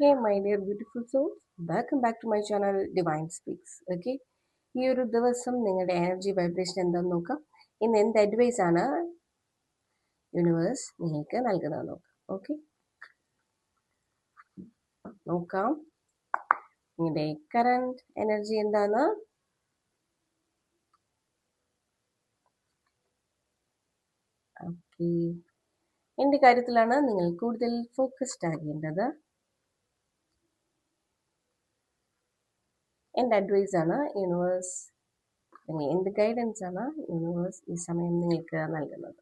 Hey, my dear beautiful souls welcome back to my channel divine speaks okay ഈ ഒരു ദിവസം നിങ്ങളുടെ energy vibration എന്താണെന്ന് നോക്കാം. ഇന്ന് എന്ത് അഡ്വൈസ് ആണ് യൂണിവേഴ്സ് നിങ്ങൾക്ക് നൽകുന്നത് നോക്കാം. ഓക്കെ നോക്കാം. നിങ്ങളുടെ കറണ്ട് എനർജി എന്താണ്? ഓക്കെ എന്ത് കാര്യത്തിലാണ് നിങ്ങൾ കൂടുതൽ ഫോക്കസ്ഡ് ആകേണ്ടത്. എന്റെ ആണ് യൂണിവേഴ്സ് എന്ത് ഗൈഡൻസ് ആണ് യൂണിവേഴ്സ് ഈ സമയം നിങ്ങൾക്ക് നൽകുന്നത്.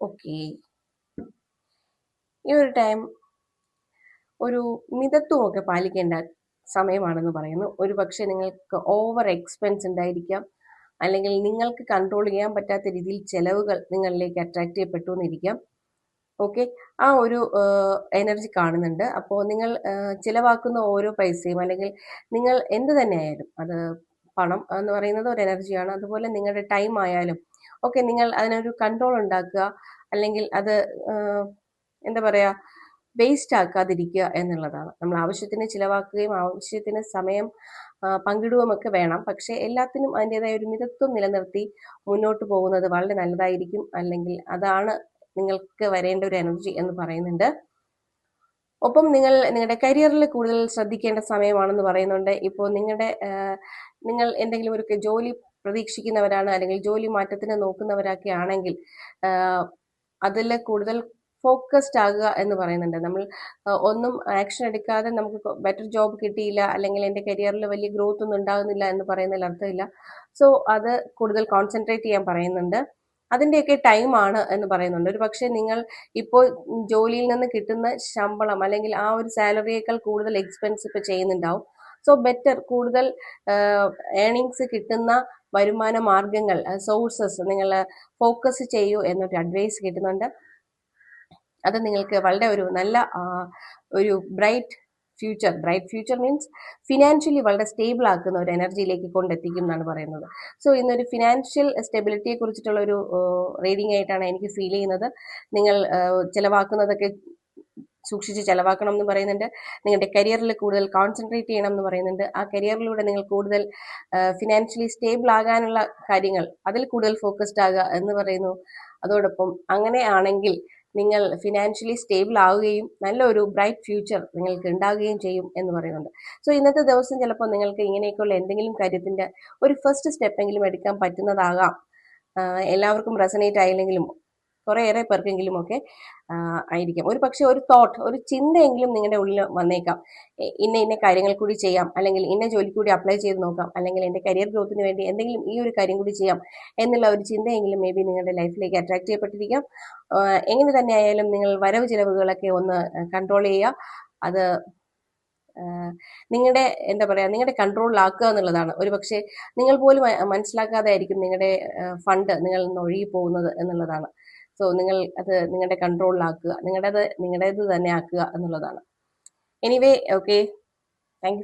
ഓക്കെ ഈ ഒരു ടൈം ഒരു മിതത്വമൊക്കെ പാലിക്കേണ്ട സമയമാണെന്ന് പറയുന്നു. ഒരു പക്ഷേ നിങ്ങൾക്ക് ഓവർ എക്സ്പെൻസ് ഉണ്ടായിരിക്കാം. അല്ലെങ്കിൽ നിങ്ങൾക്ക് കൺട്രോൾ ചെയ്യാൻ പറ്റാത്ത രീതിയിൽ ചെലവുകൾ നിങ്ങളിലേക്ക് അട്രാക്റ്റ് ചെയ്യപ്പെട്ടു എന്നിരിക്കാം. ഓക്കെ? ആ ഒരു എനർജി കാണുന്നുണ്ട്. അപ്പോൾ നിങ്ങൾ ചിലവാക്കുന്ന ഓരോ പൈസയും അല്ലെങ്കിൽ നിങ്ങൾ എന്ത് തന്നെ ആയാലും അത് പണം എന്ന് പറയുന്നത് ഒരു എനർജിയാണ്. അതുപോലെ നിങ്ങളുടെ ടൈം ആയാലും ഓക്കെ നിങ്ങൾ അതിനൊരു കൺട്രോൾ ഉണ്ടാക്കുക. അല്ലെങ്കിൽ അത് എന്താ പറയുക വേസ്റ്റ് ആക്കാതിരിക്കുക എന്നുള്ളതാണ്. നമ്മൾ ആവശ്യത്തിന് ചിലവാക്കുകയും ആവശ്യത്തിന് സമയം പങ്കിടുകയും ഒക്കെ വേണം. പക്ഷേ എല്ലാത്തിനും അതിന്റെതായ ഒരു മിതത്വം നിലനിർത്തി മുന്നോട്ട് പോകുന്നത് വളരെ നല്ലതായിരിക്കും. അല്ലെങ്കിൽ അതാണ് നിങ്ങൾക്ക് വരേണ്ട ഒരു എനർജി എന്ന് പറയുന്നുണ്ട്. ഒപ്പം നിങ്ങൾ നിങ്ങളുടെ കരിയറിൽ കൂടുതൽ ശ്രദ്ധിക്കേണ്ട സമയമാണെന്ന് പറയുന്നുണ്ട്. ഇപ്പോൾ നിങ്ങളുടെ നിങ്ങൾ എന്തെങ്കിലും ഒരു ജോലി പ്രതീക്ഷിക്കുന്നവരാണ് അല്ലെങ്കിൽ ജോലി മാറ്റത്തിന് നോക്കുന്നവരൊക്കെ ആണെങ്കിൽ അതിൽ കൂടുതൽ ഫോക്കസ്ഡ് ആകുക എന്ന് പറയുന്നുണ്ട്. നമ്മൾ ഒന്നും ആക്ഷൻ എടുക്കാതെ നമുക്ക് ബെറ്റർ ജോബ് കിട്ടിയില്ല അല്ലെങ്കിൽ എന്റെ കരിയറിൽ വലിയ ഗ്രോത്ത് ഒന്നും ഉണ്ടാകുന്നില്ല എന്ന് പറയുന്നതിൽ അർത്ഥമില്ല. സോ അത് കൂടുതൽ കോൺസെൻട്രേറ്റ് ചെയ്യാൻ പറയുന്നുണ്ട്. അതിന്റെയൊക്കെ ടൈമാണ് എന്ന് പറയുന്നുണ്ട്. ഒരു പക്ഷേ നിങ്ങൾ ഇപ്പോൾ ജോലിയിൽ നിന്ന് കിട്ടുന്ന ശമ്പളം അല്ലെങ്കിൽ ആ ഒരു സാലറിയേക്കാൾ കൂടുതൽ എക്സ്പെൻസ് ഇപ്പോൾ ചെയ്യുന്നുണ്ടാവും. സോ ബെറ്റർ കൂടുതൽ ഏണിങ്സ് കിട്ടുന്ന വരുമാന മാർഗങ്ങൾ സോഴ്സസ് നിങ്ങൾ ഫോക്കസ് ചെയ്യൂ എന്നൊരു അഡ്വൈസ് കിട്ടുന്നുണ്ട്. അത് നിങ്ങൾക്ക് വളരെ ഒരു നല്ല ഒരു bright future bright future means financially വളരെ സ്റ്റേബിൾ ആക്കുന്ന ഒരു എനർജിയിലേക്ക് കൊണ്ടെത്തിക്കും എന്നാണ് പറയുന്നത്. സോ ഇന്നൊരു ഫിനാൻഷ്യൽ സ്റ്റെബിലിറ്റിയെ കുറിച്ചിട്ടുള്ള ഒരു റീഡിംഗ് ആയിട്ടാണ് എനിക്ക് ഫീൽ ചെയ്യുന്നത്. നിങ്ങൾ ചിലവാക്കുന്നതൊക്കെ സൂക്ഷിച്ച് ചിലവാക്കണം എന്ന് പറയുന്നുണ്ട്. നിങ്ങളുടെ കരിയറിൽ കൂടുതൽ കോൺസെൻട്രേറ്റ് ചെയ്യണം എന്ന് പറയുന്നുണ്ട്. ആ കരിയറിലൂടെ നിങ്ങൾ കൂടുതൽ ഫിനാൻഷ്യലി സ്റ്റേബിൾ ആകാനുള്ള കാര്യങ്ങൾ അതിൽ കൂടുതൽ ഫോക്കസ്ഡ് ആകുക എന്ന് പറയുന്നു. അതോടൊപ്പം അങ്ങനെ ആണെങ്കിൽ നിങ്ങൾ ഫിനാൻഷ്യലി സ്റ്റേബിൾ ആവുകയും നല്ലൊരു ബ്രൈറ്റ് ഫ്യൂച്ചർ നിങ്ങൾക്ക് ഉണ്ടാവുകയും ചെയ്യും എന്ന് പറയുന്നുണ്ട്. സോ ഇന്നത്തെ ദിവസം ചിലപ്പോൾ നിങ്ങൾക്ക് ഇങ്ങനെയൊക്കെയുള്ള എന്തെങ്കിലും കാര്യത്തിന്റെ ഒരു ഫസ്റ്റ് സ്റ്റെപ്പെങ്കിലും എടുക്കാൻ പറ്റുന്നതാകാം. എല്ലാവർക്കും റെസനേറ്റ് ആയില്ലെങ്കിലും കുറേയേറെ പേർക്കെങ്കിലും ഒക്കെ ആയിരിക്കാം. ഒരു പക്ഷേ ഒരു തോട്ട് ഒരു ചിന്തയെങ്കിലും നിങ്ങളുടെ ഉള്ളിൽ വന്നേക്കാം. ഇന്ന ഇന്ന കാര്യങ്ങൾ കൂടി ചെയ്യാം അല്ലെങ്കിൽ ഇന്ന ജോലി കൂടി അപ്ലൈ ചെയ്ത് നോക്കാം അല്ലെങ്കിൽ എന്റെ കരിയർ ഗ്രോത്തിന് വേണ്ടി എന്തെങ്കിലും ഈ ഒരു കാര്യം കൂടി ചെയ്യാം എന്നുള്ള ഒരു ചിന്തയെങ്കിലും മേ ബി നിങ്ങളുടെ ലൈഫിലേക്ക് അട്രാക്ട് ചെയ്യപ്പെട്ടിരിക്കാം. എങ്ങനെ തന്നെ ആയാലും നിങ്ങൾ വരവ് ചിലവുകളൊക്കെ ഒന്ന് കൺട്രോൾ ചെയ്യുക അത് നിങ്ങളുടെ എന്താ പറയുക നിങ്ങളുടെ കൺട്രോളിലാക്കുക എന്നുള്ളതാണ്. ഒരു പക്ഷേ നിങ്ങൾ പോലും മനസ്സിലാക്കാതെ ആയിരിക്കും നിങ്ങളുടെ ഫണ്ട് നിങ്ങളിൽ നിന്ന് ഒഴുകി പോകുന്നത് എന്നുള്ളതാണ്. സോ നിങ്ങൾ അത് നിങ്ങളുടെ കൺട്രോളിലാക്കുക നിങ്ങളുടേത് നിങ്ങളുടേത് തന്നെ ആക്കുക എന്നുള്ളതാണ്. Anyway okay thank